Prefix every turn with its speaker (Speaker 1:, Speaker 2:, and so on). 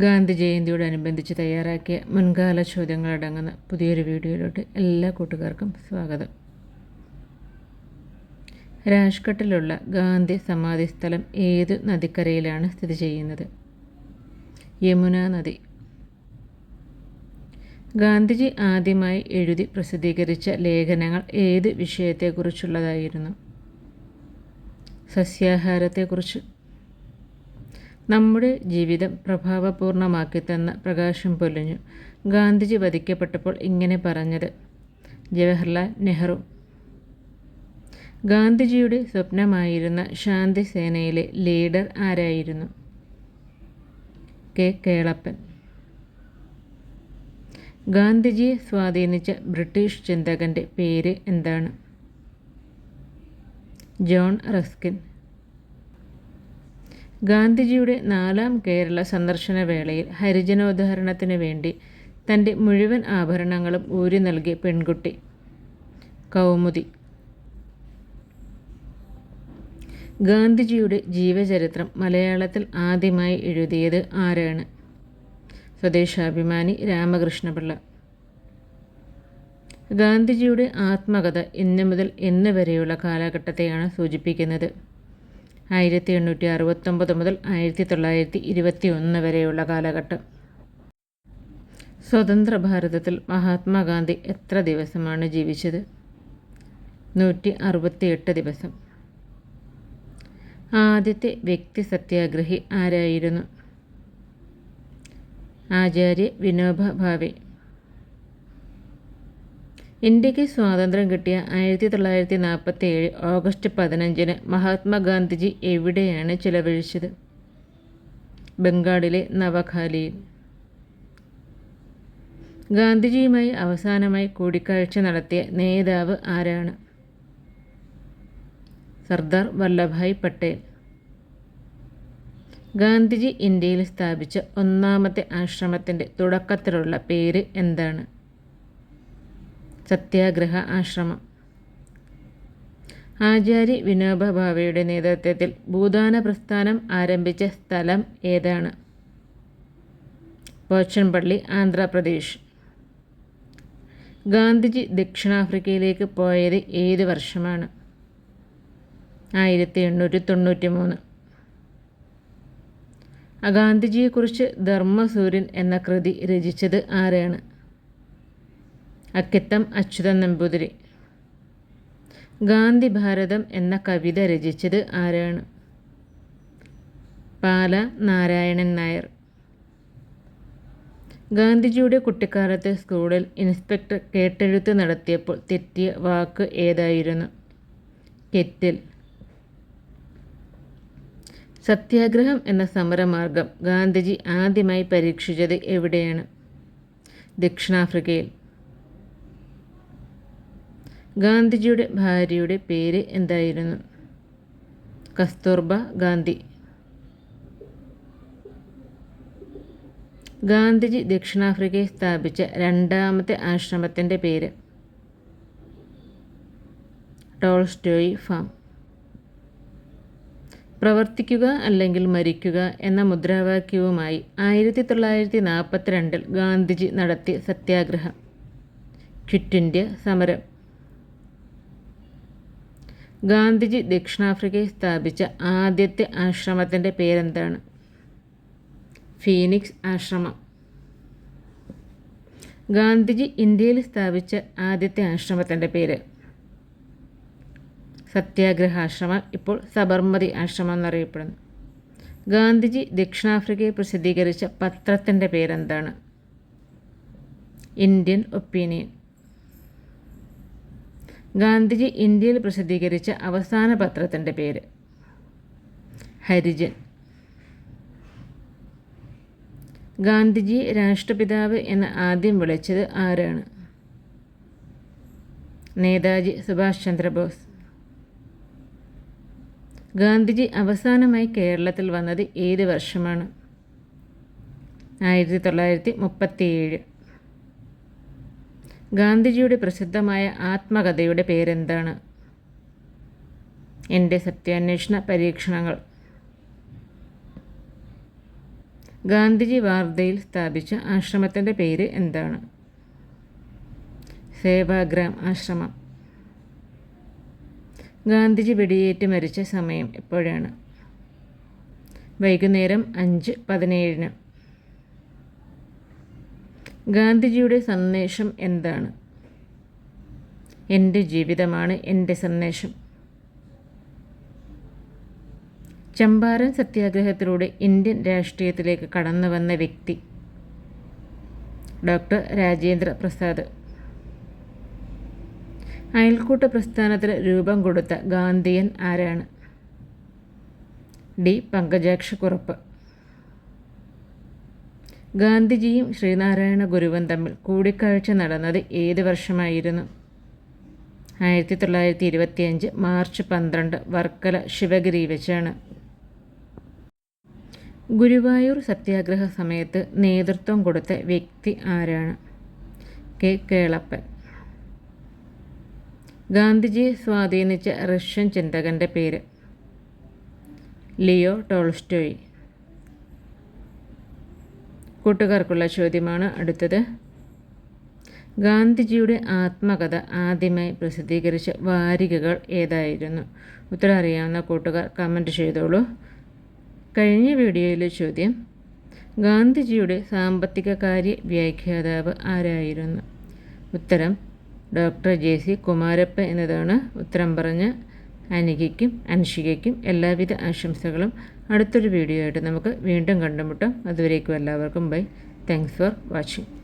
Speaker 1: ഗാന്ധി ജയന്തിയോടനുബന്ധിച്ച് തയ്യാറാക്കിയ മുൻകാല ചോദ്യങ്ങളടങ്ങുന്ന പുതിയൊരു വീഡിയോയിലോട്ട് എല്ലാ കൂട്ടുകാർക്കും സ്വാഗതം. രാജ്ഘട്ടിലുള്ള ഗാന്ധി സമാധി സ്ഥലം ഏത് നദിക്കരയിലാണ് സ്ഥിതി ചെയ്യുന്നത്? യമുന നദി. ഗാന്ധിജി ആദ്യമായി എഴുതി പ്രസിദ്ധീകരിച്ച ലേഖനങ്ങൾ ഏത് വിഷയത്തെക്കുറിച്ചുള്ളതായിരുന്നു? സസ്യാഹാരത്തെക്കുറിച്ച് നമ്മുടെ ജീവിതം പ്രഭാവപൂർണമാക്കി തന്ന പ്രകാശം പൊലിഞ്ഞു. ഗാന്ധിജി വധിക്കപ്പെട്ടപ്പോൾ ഇങ്ങനെ പറഞ്ഞത് ജവഹർലാൽ നെഹ്റു. ഗാന്ധിജിയുടെ സ്വപ്നമായിരുന്ന ശാന്തി സേനയിലെ ലീഡർ ആരായിരുന്നു? കെ. കേളപ്പൻ. ഗാന്ധിജിയെ സ്വാധീനിച്ച ബ്രിട്ടീഷ് ചിന്തകന്റെ പേര് എന്താണ്? John Ruskin. ഗാന്ധിജിയുടെ നാലാം കേരള സന്ദർശന വേളയിൽ ഹരിജനോദ്ധാരണത്തിന് വേണ്ടി തന്റെ മുഴുവൻ ആഭരണങ്ങളും ഊരി നൽകിയ പെൺകുട്ടി. കൗമുദി. ഗാന്ധിജിയുടെ ജീവചരിത്രം മലയാളത്തിൽ ആദ്യമായി എഴുതിയത് ആരാണ്? സ്വദേശാഭിമാനി രാമകൃഷ്ണപിള്ള. ഗാന്ധിജിയുടെ ആത്മകഥ ഇന്നു മുതൽ ഇന്ന് വരെയുള്ള കാലഘട്ടത്തെയാണ് സൂചിപ്പിക്കുന്നത്. ആയിരത്തി എണ്ണൂറ്റി അറുപത്തൊമ്പത് മുതൽ ആയിരത്തി തൊള്ളായിരത്തി ഇരുപത്തി ഒന്ന് വരെയുള്ള കാലഘട്ടം. സ്വതന്ത്ര ഭാരതത്തിൽ മഹാത്മാഗാന്ധി എത്ര ദിവസമാണ് ജീവിച്ചത്? നൂറ്റി അറുപത്തിയെട്ട് ദിവസം. ആദ്യത്തെ വ്യക്തി സത്യാഗ്രഹി ആരായിരുന്നു? ആചാര്യ വിനോബ ഭാവെ. ഇന്ത്യയ്ക്ക് സ്വാതന്ത്ര്യം കിട്ടിയ ആയിരത്തി തൊള്ളായിരത്തി നാൽപ്പത്തി ഏഴ് ഓഗസ്റ്റ് പതിനഞ്ചിന് മഹാത്മാഗാന്ധിജി എവിടെയാണ് ചിലവഴിച്ചത്? ബംഗാളിലെ നവഖാലിയിൽ. ഗാന്ധിജിയുമായി അവസാനമായി കൂടിക്കാഴ്ച നടത്തിയ നേതാവ് ആരാണ്? സർദാർ വല്ലഭായ് പട്ടേൽ. ഗാന്ധിജി ഇന്ത്യയിൽ സ്ഥാപിച്ച ഒന്നാമത്തെ ആശ്രമത്തിന്റെ തുടക്കത്തിലുള്ള പേര് എന്താണ്? സത്യാഗ്രഹ ആശ്രമം. ആചാര്യ വിനോബ ഭാവയുടെ നേതൃത്വത്തിൽ ഭൂദാന പ്രസ്ഥാനം ആരംഭിച്ച സ്ഥലം ഏതാണ്? പോച്ചൻപള്ളി ആന്ധ്രാപ്രദേശ്. ഗാന്ധിജി ദക്ഷിണാഫ്രിക്കയിലേക്ക് പോയത് ഏത് വർഷമാണ്? ആയിരത്തി എണ്ണൂറ്റി തൊണ്ണൂറ്റി മൂന്ന് ഗാന്ധിജിയെക്കുറിച്ച് ധർമ്മസൂര്യൻ എന്ന കൃതി രചിച്ചത് ആരാണ്? അക്കിത്തം അച്യുതൻ നമ്പൂതിരി. ഗാന്ധി ഭാരതം എന്ന കവിത രചിച്ചത് ആരാണ്? പാല നാരായണൻ നായർ. ഗാന്ധിജിയുടെ കുട്ടിക്കാലത്ത് സ്കൂളിൽ ഇൻസ്പെക്ടർ കേട്ടെഴുത്ത് നടത്തിയപ്പോൾ തെറ്റിയ വാക്ക് ഏതായിരുന്നു? കെറ്റിൽ സത്യാഗ്രഹം എന്ന സമരമാർഗം ഗാന്ധിജി ആദ്യമായി പരീക്ഷിച്ചത് എവിടെയാണ്? ദക്ഷിണാഫ്രിക്കയിൽ. ഗാന്ധിജിയുടെ ഭാര്യയുടെ പേര് എന്തായിരുന്നു? കസ്തൂർബ ഗാന്ധി. ഗാന്ധിജി ദക്ഷിണാഫ്രിക്കയിൽ സ്ഥാപിച്ച രണ്ടാമത്തെ ആശ്രമത്തിന്റെ പേര് ടോൾസ്റ്റോയി ഫാം. പ്രവർത്തിക്കുക അല്ലെങ്കിൽ മരിക്കുക എന്ന മുദ്രാവാക്യവുമായി ആയിരത്തി തൊള്ളായിരത്തി നാൽപ്പത്തിരണ്ടിൽ ഗാന്ധിജി നടത്തിയ സത്യാഗ്രഹം. ക്വിറ്റ് ഇന്ത്യ സമരം. ഗാന്ധിജി ദക്ഷിണാഫ്രിക്കയിൽ സ്ഥാപിച്ച ആദ്യത്തെ ആശ്രമത്തിന്റെ പേരെന്താണ്? ഫീനിക്സ് ആശ്രമം. ഗാന്ധിജി ഇന്ത്യയിൽ സ്ഥാപിച്ച ആദ്യത്തെ ആശ്രമത്തിന്റെ പേര്. സത്യാഗ്രഹാശ്രമം ഇപ്പോൾ സബർമതി ആശ്രമം എന്നറിയപ്പെടുന്നു. ഗാന്ധിജി ദക്ഷിണാഫ്രിക്കയിൽ പ്രസിദ്ധീകരിച്ച പത്രത്തിന്റെ പേരെന്താണ്? Indian opinion. ഗാന്ധിജി ഇന്ത്യയിൽ പ്രസിദ്ധീകരിച്ച അവസാന പത്രത്തിന്റെ പേര്. ഹരിജൻ. ഗാന്ധിജി രാഷ്ട്രപിതാവ് എന്ന് ആദ്യം വിളിച്ചത് ആരാണ്? നേതാജി സുഭാഷ് ചന്ദ്രബോസ്. ഗാന്ധിജി അവസാനമായി കേരളത്തിൽ വന്നത് ഏത് വർഷമാണ്? ആയിരത്തി തൊള്ളായിരത്തി മുപ്പത്തിയേഴ്. ഗാന്ധിജിയുടെ പ്രസിദ്ധമായ ആത്മകഥയുടെ പേരെന്താണ്? എന്റെ സത്യാന്വേഷണ പരീക്ഷണങ്ങൾ. ഗാന്ധിജി വാർധയിൽ സ്ഥാപിച്ച ആശ്രമത്തിന്റെ പേര് എന്താണ്? സേവാഗ്രാം ആശ്രമം. ഗാന്ധിജി വെടിയേറ്റ് മരിച്ച സമയം എപ്പോഴാണ്? വൈകുന്നേരം അഞ്ച് പതിനേഴിന്. ഗാന്ധിജിയുടെ സന്ദേശം എന്താണ്? എന്റെ ജീവിതമാണ് എന്റെ സന്ദേശം. ചമ്പാരൻ സത്യാഗ്രഹത്തിലൂടെ ഇന്ത്യൻ രാഷ്ട്രീയത്തിലേക്ക് കടന്നു വന്ന വ്യക്തി ഡോക്ടർ രാജേന്ദ്ര പ്രസാദ്. അയൽക്കൂട്ട പ്രസ്ഥാനത്തിന് രൂപം കൊടുത്ത ഗാന്ധിയൻ ആരാണ്? ഡി. പങ്കജാക്ഷ കുറുപ്പ് ഗാന്ധിജിയും ശ്രീനാരായണ ഗുരുവും തമ്മിൽ കൂടിക്കാഴ്ച നടന്നത് ഏത് വർഷമായിരുന്നു? ആയിരത്തി തൊള്ളായിരത്തി ഇരുപത്തിയഞ്ച് മാർച്ച് പന്ത്രണ്ട് വർക്കല ശിവഗിരി വെച്ചാണ്. ഗുരുവായൂർ സത്യാഗ്രഹ സമയത്ത് നേതൃത്വം കൊടുത്ത വ്യക്തി ആരാണ്? കെ. കേളപ്പൻ. ഗാന്ധിജിയെ സ്വാധീനിച്ച റഷ്യൻ ചിന്തകന്റെ പേര് ലിയോ ടോൾസ്റ്റോയ്. കൂട്ടുകാർക്കുള്ള ചോദ്യമാണ് അടുത്തത്. ഗാന്ധിജിയുടെ ആത്മകഥ ആദ്യമായി പ്രസിദ്ധീകരിച്ച വാരികകൾ ഏതായിരുന്നു? ഉത്തരം അറിയാവുന്ന കൂട്ടുകാർ കമന്റ് ചെയ്തോളൂ. കഴിഞ്ഞ വീഡിയോയിലെ ചോദ്യം ഗാന്ധിജിയുടെ സാമ്പത്തിക കാര്യ വ്യാഖ്യാതാവ് ആരായിരുന്നു? ഉത്തരം ഡോക്ടർ ജെ സി കുമാരപ്പ എന്നതാണ് ഉത്തരം പറഞ്ഞ അനികയ്ക്കും അൻഷികയ്ക്കും എല്ലാവിധ ആശംസകളും. അടുത്തൊരു വീഡിയോ ആയിട്ട് നമുക്ക് വീണ്ടും കണ്ടുമുട്ടാം. അതുവരേക്കും എല്ലാവർക്കും ബൈ. Thanks for watching